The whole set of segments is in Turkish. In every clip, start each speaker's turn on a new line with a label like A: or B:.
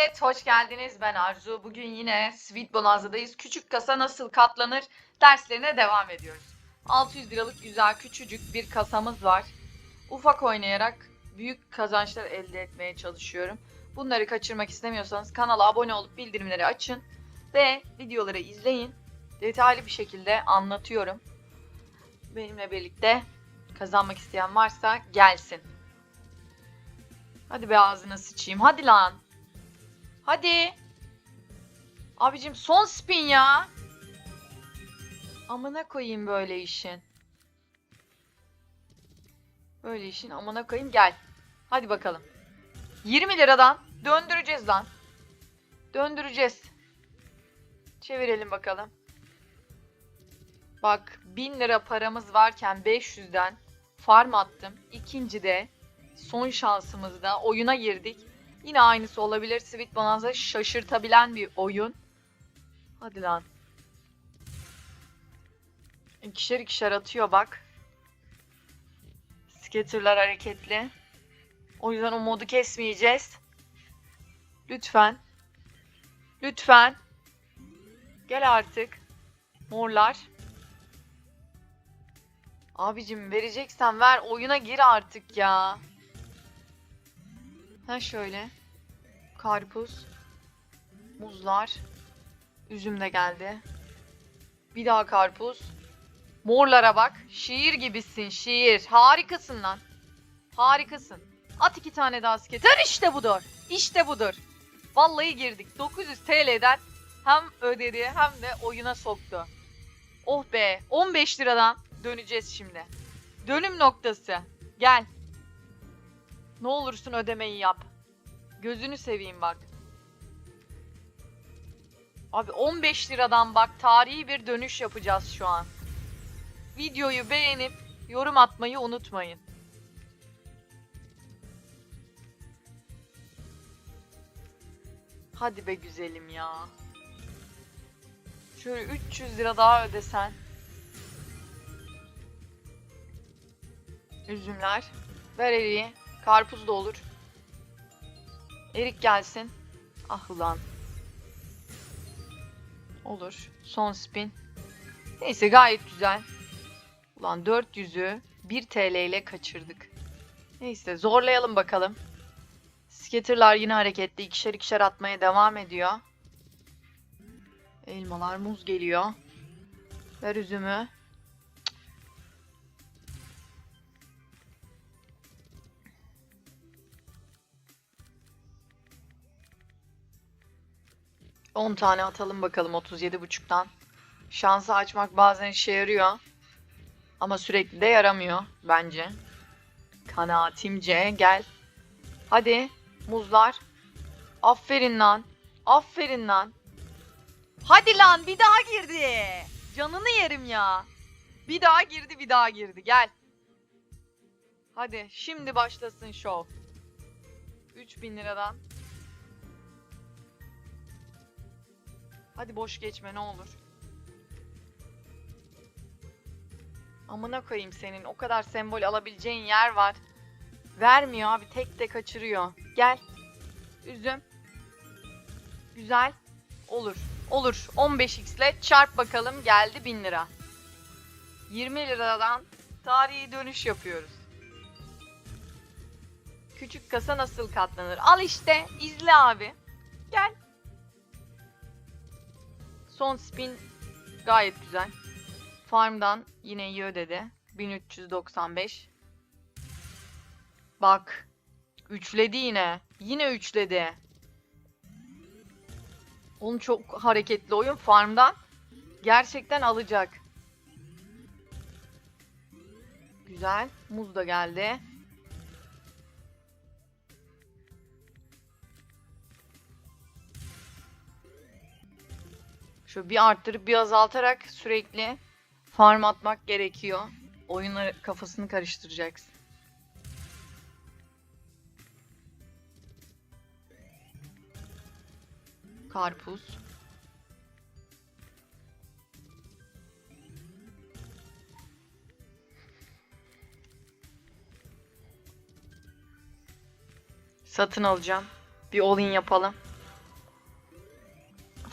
A: millet, hoş geldiniz. Ben Arzu. Bugün yine Sweet Bonanza'dayız. Küçük kasa nasıl katlanır derslerine devam ediyoruz. 600 liralık güzel küçücük bir kasamız var. Ufak oynayarak büyük kazançlar elde etmeye çalışıyorum. Bunları kaçırmak istemiyorsanız kanala abone olup bildirimleri açın ve videoları izleyin. Detaylı bir şekilde anlatıyorum. Benimle birlikte kazanmak isteyen varsa gelsin. Hadi be ağzına sıçayım. Hadi lan. Hadi. Abicim son spin ya. Amına koyayım böyle işin. Böyle işin amına koyayım gel. Hadi bakalım. 20 liradan döndüreceğiz lan. Döndüreceğiz. Çevirelim bakalım. Bak 1000 lira paramız varken 500'den farm attım. İkinci de son şansımızda oyuna girdik. Yine aynısı olabilir. Sweet Bonanza şaşırtabilen bir oyun. Hadi lan. İkişer ikişer atıyor bak. Scatter'lar hareketli. O yüzden umudu kesmeyeceğiz. Lütfen. Lütfen. Gel artık. Morlar. Abicim vereceksen ver oyuna gir artık ya. Ha şöyle. Karpuz. Muzlar. Üzüm de geldi. Bir daha karpuz. Morlara bak. Şiir gibisin şiir. Harikasın lan. Harikasın. At iki tane daha skater. İşte budur. İşte budur. Vallahi girdik. 900 TL'den hem ödedi hem de oyuna soktu. Oh be. 15 liradan döneceğiz şimdi. Dönüm noktası. Gel. Ne olursun ödemeyi yap. Gözünü seveyim bak. Abi 15 liradan bak tarihi bir dönüş yapacağız şu an. Videoyu beğenip yorum atmayı unutmayın. Hadi be güzelim ya. Şöyle 300 lira daha ödesen. Üzümler. Ver eriği. Karpuz da olur. Erik gelsin. Ah ulan. Olur. Son spin. Neyse gayet güzel. Ulan 400'ü 1 TL ile kaçırdık. Neyse zorlayalım bakalım. Scatter'lar yine hareketli. ikişer ikişer atmaya devam ediyor. Elmalar, muz geliyor. Ver üzümü. On tane atalım bakalım 37.5'tan. Şansı açmak bazen işe yarıyor. Ama sürekli de yaramıyor bence. Kanaatimce gel. Hadi muzlar. Aferin lan. Aferin lan. Hadi lan bir daha girdi. Canını yerim ya. Bir daha girdi bir daha girdi gel. Hadi şimdi başlasın şov. 3000 liradan. Hadi boş geçme ne olur. Amına koyayım senin. O kadar sembol alabileceğin yer var. Vermiyor abi. Tek de kaçırıyor. Gel. Üzüm. Güzel. Olur. Olur. 15x ile çarp bakalım. Geldi 1000 lira. 20 liradan tarihi dönüş yapıyoruz. Küçük kasa nasıl katlanır? Al işte. izle abi. Gel. Son spin gayet güzel. Farm'dan yine iyi ödedi. 1395. Bak. Üçledi yine. Yine üçledi. Oğlum çok hareketli oyun. Farm'dan gerçekten alacak. Güzel. Muz da geldi. Şöyle bir arttırıp bir azaltarak sürekli farm atmak gerekiyor. Oyunla kafasını karıştıracaksın. Karpuz. Satın alacağım. Bir all-in yapalım.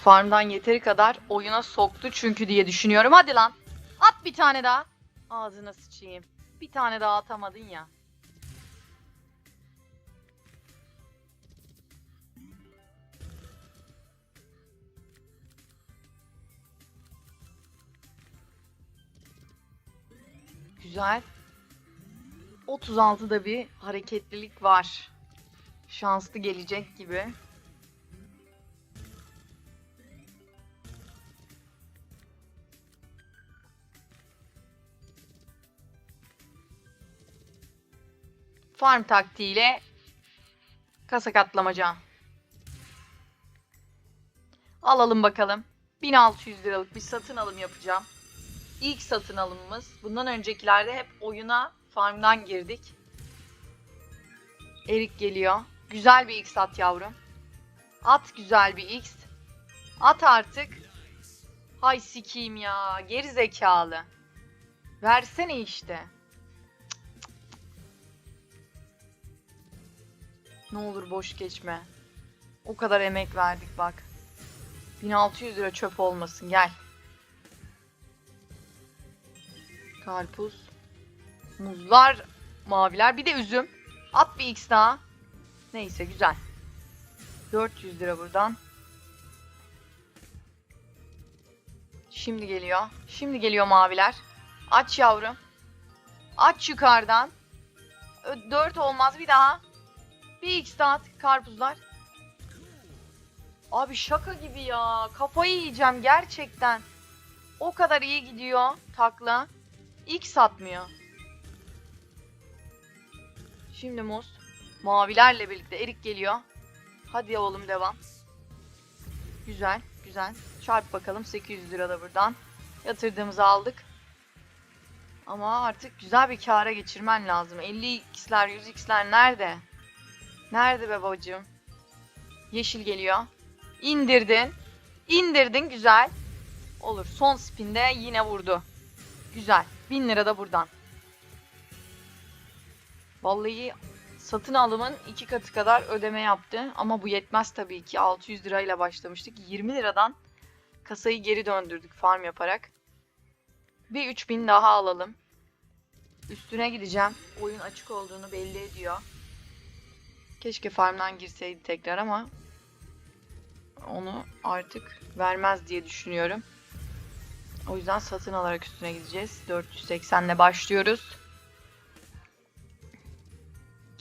A: Farmdan yeteri kadar oyuna soktu çünkü diye düşünüyorum. Hadi lan. At bir tane daha. Ağzına sıçayım. Bir tane daha atamadın ya. Güzel. 36'da bir hareketlilik var. Şanslı gelecek gibi. Farm taktiğiyle kasa katlamaca. Alalım bakalım. 1600 liralık bir satın alım yapacağım. İlk satın alımımız. Bundan öncekilerde hep oyuna farmdan girdik. Erik geliyor. Güzel bir X at yavrum. At güzel bir X. At artık. Hay sikiyim ya. Geri zekalı. Versene işte. Ne olur boş geçme. O kadar emek verdik bak. 1600 lira çöp olmasın gel. Karpuz. Muzlar. Maviler. Bir de üzüm. At bir X daha. Neyse güzel. 400 lira buradan. Şimdi geliyor. Şimdi geliyor maviler. Aç yavrum. Aç yukarıdan. 4 olmaz bir daha. Bir X daha at karpuzlar. Abi şaka gibi ya. Kafayı yiyeceğim gerçekten. O kadar iyi gidiyor takla. X atmıyor. Şimdi muz. Mavilerle birlikte erik geliyor. Hadi oğlum devam. Güzel, güzel. Çarp bakalım 800 lira da buradan. Yatırdığımızı aldık. Ama artık güzel bir kâra geçirmen lazım. 50x'ler, 100x'ler nerede? Nerede be babacığım? Yeşil geliyor. İndirdin. İndirdin güzel. Olur. Son spinde yine vurdu. Güzel. 1000 lira da buradan. Vallahi satın alımın iki katı kadar ödeme yaptı. Ama bu yetmez tabii ki. 600 lirayla başlamıştık. 20 liradan kasayı geri döndürdük farm yaparak. Bir 3000 daha alalım. Üstüne gideceğim. Oyun açık olduğunu belli ediyor. Keşke farmdan girseydi tekrar ama onu artık vermez diye düşünüyorum. O yüzden satın alarak üstüne gideceğiz. 480 ile başlıyoruz.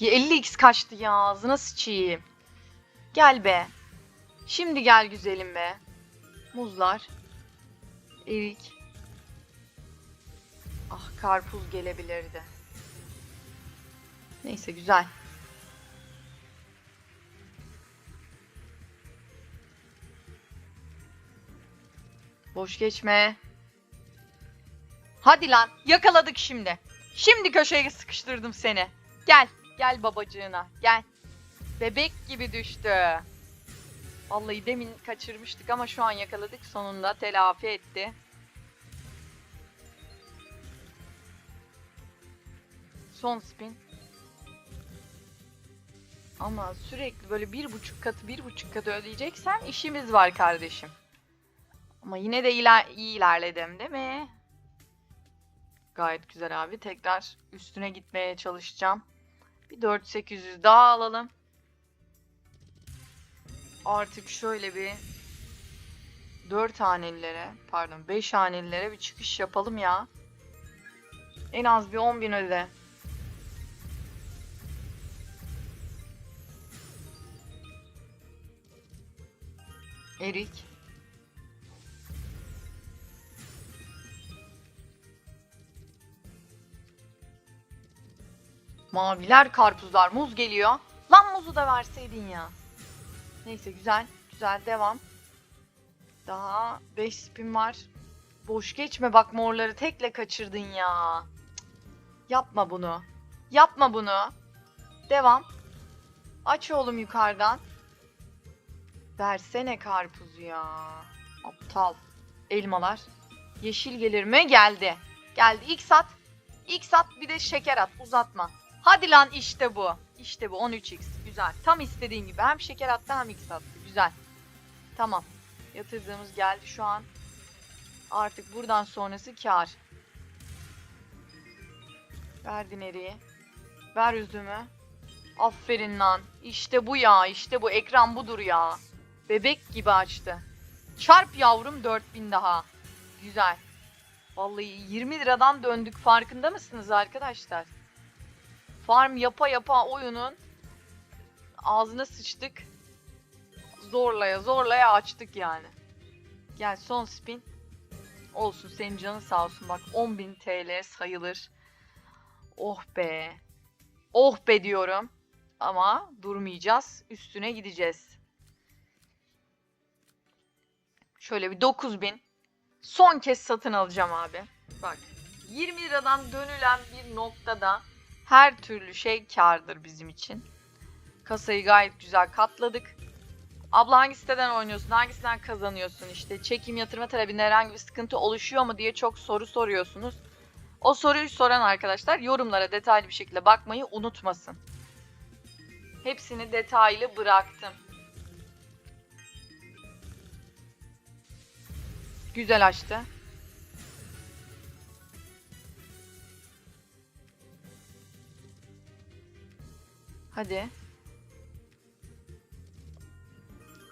A: Ya 50x kaçtı ya. Ağzına sıçayım. Gel be. Şimdi gel güzelim be. Muzlar. Erik. Ah karpuz gelebilirdi. Neyse güzel. Boş geçme. Hadi lan yakaladık şimdi. Şimdi köşeye sıkıştırdım seni. Gel. Gel babacığına. Gel. Bebek gibi düştü. Vallahi demin kaçırmıştık ama şu an yakaladık. Sonunda telafi etti. Son spin. Ama sürekli böyle bir buçuk katı bir buçuk katı ödeyeceksen işimiz var kardeşim. Ama yine de iler iyi ilerledim değil mi? Gayet güzel abi. Tekrar üstüne gitmeye çalışacağım. Bir 4800 daha alalım. Artık şöyle bir 4 hanelilere pardon 5 hanelilere bir çıkış yapalım ya. En az bir 10.000 öde. Erik. Maviler karpuzlar. Muz geliyor. Lan muzu da verseydin ya. Neyse güzel. Güzel devam. Daha 5 spin var. Boş geçme bak morları tekle kaçırdın ya. Yapma bunu. Yapma bunu. Devam. Aç oğlum yukarıdan. Versene karpuzu ya. Aptal. Elmalar. Yeşil gelir mi? Geldi. Geldi. İlk sat. İlk sat bir de şeker at. Uzatma. Hadi lan işte bu. İşte bu 13x. Güzel. Tam istediğin gibi. Hem şeker attı hem x attı. Güzel. Tamam. Yatırdığımız geldi şu an. Artık buradan sonrası kar. Ver dineriyi. Ver üzümü. Aferin lan. İşte bu ya. işte bu. Ekran budur ya. Bebek gibi açtı. Çarp yavrum 4000 daha. Güzel. Vallahi 20 liradan döndük. Farkında mısınız arkadaşlar? Farm yapa yapa oyunun ağzına sıçtık. Zorlaya zorlaya açtık yani. Gel son spin. Olsun senin canın sağ olsun. Bak 10.000 TL sayılır. Oh be. Oh be diyorum. Ama durmayacağız. Üstüne gideceğiz. Şöyle bir 9000. Son kez satın alacağım abi. Bak 20 liradan dönülen bir noktada her türlü şey kardır bizim için. Kasayı gayet güzel katladık. Abla hangi siteden oynuyorsun? Hangisinden kazanıyorsun? İşte çekim yatırma talebinde herhangi bir sıkıntı oluşuyor mu diye çok soru soruyorsunuz. O soruyu soran arkadaşlar yorumlara detaylı bir şekilde bakmayı unutmasın. Hepsini detaylı bıraktım. Güzel açtı. Hadi.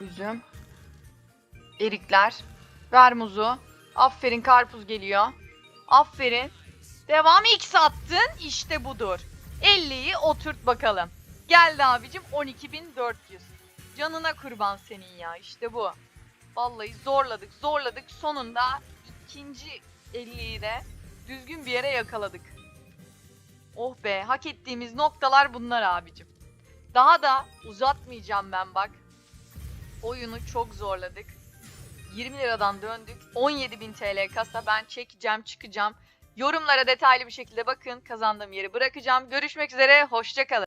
A: Üzüm. Erikler. Ver muzu. Aferin karpuz geliyor. Aferin. Devam X attın. İşte budur. 50'yi oturt bakalım. Geldi abicim 12.400. Canına kurban senin ya. İşte bu. Vallahi zorladık zorladık. Sonunda ikinci 50'yi de düzgün bir yere yakaladık. Oh be hak ettiğimiz noktalar bunlar abicim. Daha da uzatmayacağım ben bak. Oyunu çok zorladık. 20 liradan döndük. 17.000 TL kasa ben çekeceğim çıkacağım. Yorumlara detaylı bir şekilde bakın. Kazandığım yeri bırakacağım. Görüşmek üzere. Hoşçakalın.